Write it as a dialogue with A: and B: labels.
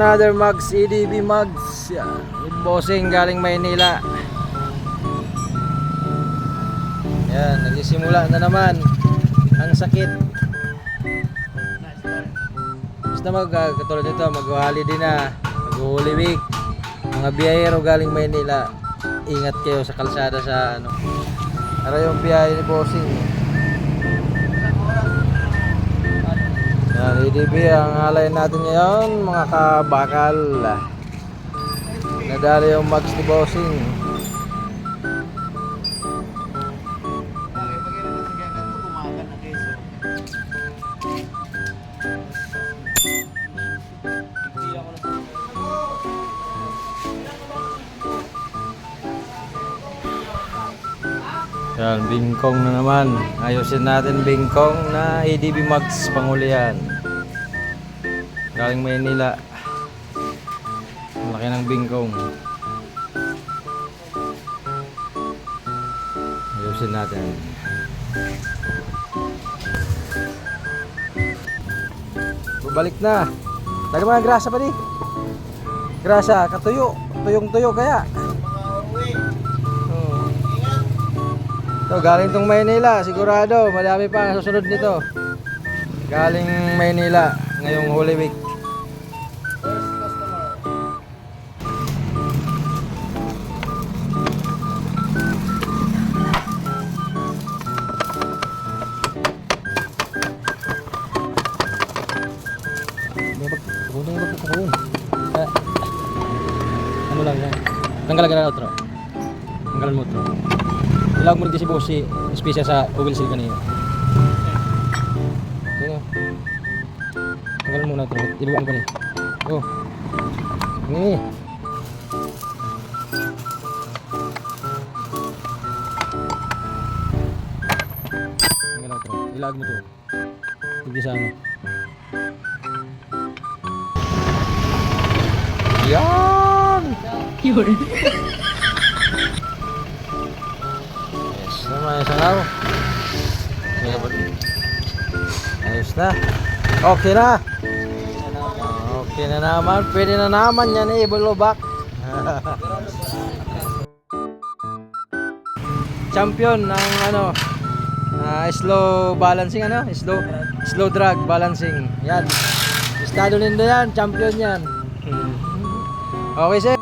A: Another mugs, EDB mugs. Yan. With bossing galing Maynila. Yan, nagsisimula na naman ang sakit. Basta mag, katulad nito, mag-holiday na, mag-holy week. Mga biyahero galing Maynila, ingat kayo sa kalsada sa ano. Para yung biyahe ni Bossing. EDB ang alay natin ngayon, mga kabakal. Nadali yung mags ni Bossing. Yan, bingkong na naman. Ayusin natin bingkong na ADB Max pangulian. Galing Maynila. Ang Laki ng bingkong. Ayusin natin. Babalik na. Lagi mga grasa pa di. Grasa, katuyo. Tuyong-tuyo kaya. Oo. So, galing tong Maynila, sigurado, madami pa ang susunod nito. Galing Maynila, ngayong Holy Week. Huwag mo magkakaroon. Ah, ano lang yan? Tanggalan ka na outro. Tanggalan mo outro. Ilag mo rin si Bossy, espesyal sa Google Seal kanina. Iluwaan ko ni. Oh. Ni. Tanggalan outro. Ilag mo to. Hindi sa ano. Yan!
B: Yun.
A: Yes, naman isang araw. Ayos na. Okay na. Okay na naman. Pwede na naman yan eh. Bulobak. Champion ng ano ah, slow balancing ano slow slow drag balancing yan estado nindo yan champion yan okay sir